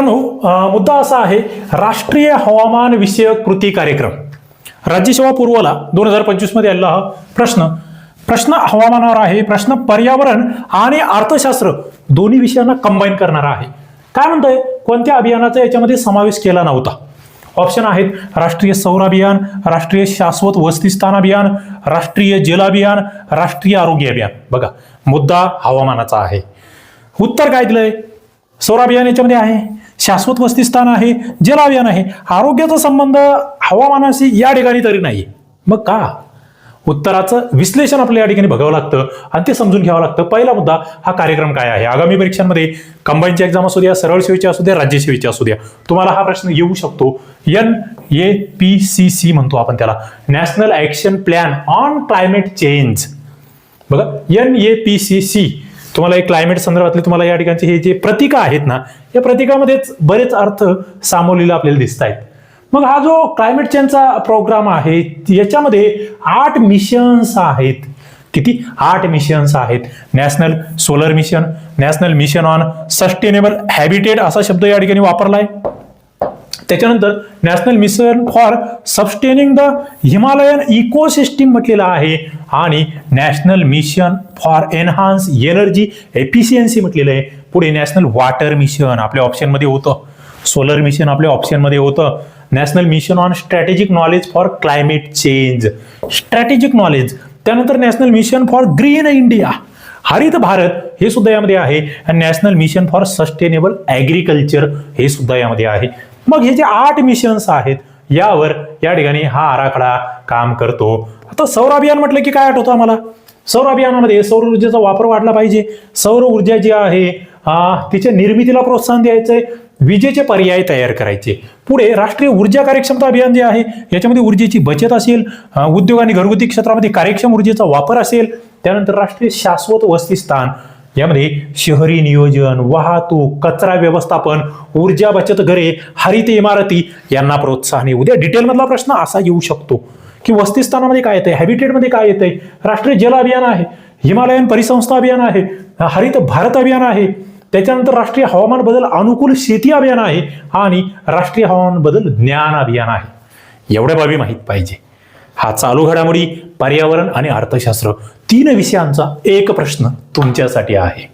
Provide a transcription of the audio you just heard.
मित्रांनो मुद्दा असा आहे राष्ट्रीय हवामान विषयक कृती कार्यक्रम. राज्यसेवा पूर्वला दोन हजार पंचवीसमध्ये आलेला हा प्रश्न प्रश्न हवामानावर आहे प्रश्न पर्यावरण आणि अर्थशास्त्र दोन्ही विषयांना कंबाईन करणारा आहे. काय म्हणतोय? कोणत्या अभियानाचा याच्यामध्ये समावेश केला नव्हता? ऑप्शन आहेत राष्ट्रीय सौर अभियान राष्ट्रीय शाश्वत वस्तीस्थान अभियान राष्ट्रीय जल अभियान राष्ट्रीय आरोग्य अभियान. बघा मुद्दा हवामानाचा आहे. उत्तर काय दिलंय? सौर अभियान याच्यामध्ये आहे शाश्वत वस्तीस्थान आहे जल अभियान आहे. आरोग्याचा संबंध हवामानाशी या ठिकाणी तरी नाही. मग का? उत्तराचं विश्लेषण आपल्याला या ठिकाणी बघावं लागतं आणि ते समजून घ्यावं लागतं. पहिला मुद्दा हा कार्यक्रम काय आहे? आगामी परीक्षांमध्ये कंबाईनची एक्झाम असू द्या सरळ सेवेची असू द्या राज्यसेवेची असू द्या. तुम्हाला हा प्रश्न येऊ शकतो. N A P C C म्हणतो आपण त्याला. National action plan on climate change बघा N A P C C तुम्हाला एक क्लायमेट संदर्भातले तुम्हाला या ठिकाणचे हे जे प्रतीक आहेत ना या प्रतीकामध्येच बरेच अर्थ सामावलेले आपल्याला दिसत आहेत. मग हा जो क्लायमेट चेंजचा प्रोग्राम आहे याच्यामध्ये आठ मिशन्स आहेत. किती आठ मिशन्स आहेत. National solar mission national mission on sustainable habitat असा शब्द या ठिकाणी वापरलाय. त्याच्यानंतर national mission for sustaining the Himalayan ecosystem म्हटलेलं आहे. आणि national mission for enhance energy efficiency म्हटलेलं आहे. पुढे नॅशनल वॉटर मिशन आपल्या ऑप्शनमध्ये होतं. सोलर मिशन आपल्या ऑप्शनमध्ये होतं. National mission on strategic knowledge for climate change strategic knowledge त्यानंतर national mission for green India हरित भारत हे सुद्धा यामध्ये आहे. आणि national mission for sustainable agriculture हे सुद्धा यामध्ये आहे. मग हे जे आठ मिशन्स आहेत यावर या ठिकाणी हा आराखडा काम करतो. आता सौर अभियान म्हटलं की काय आठवतं आम्हाला? सौर अभियानामध्ये सौर ऊर्जेचा वापर वाढला पाहिजे. सौर ऊर्जा जी आहे तिच्या निर्मितीला प्रोत्साहन द्यायचंय विजेचे पर्याय तयार करायचे. पुढे राष्ट्रीय ऊर्जा कार्यक्षमता अभियान जे आहे याच्यामध्ये ऊर्जेची बचत असेल उद्योग आणि घरगुती क्षेत्रामध्ये कार्यक्षम ऊर्जेचा वापर असेल त्यानंतर राष्ट्रीय शाश्वत वस्तीस्थान यामध्ये शहरी नियोजन वाहतूक कचरा व्यवस्थापन ऊर्जा बचत घरे हरित इमारती यांना प्रोत्साहन आहे उद्या डिटेलमधला प्रश्न असा येऊ शकतो की वस्तीस्थानामध्ये काय येतंय? हॅबिटेटमध्ये काय येतंय? राष्ट्रीय जल अभियान आहे हिमालयन परिसंस्था अभियान आहे हरित भारत अभियान आहे त्याच्यानंतर राष्ट्रीय हवामान बदल अनुकूल शेती अभियान आहे आणि राष्ट्रीय हवामान बदल ज्ञान अभियान आहे. एवढ्या बाबी माहीत पाहिजे. हा चालू घडामोडी पर्यावरण आणि अर्थशास्त्र तीन विषयांचा एक प्रश्न तुमच्यासाठी आहे.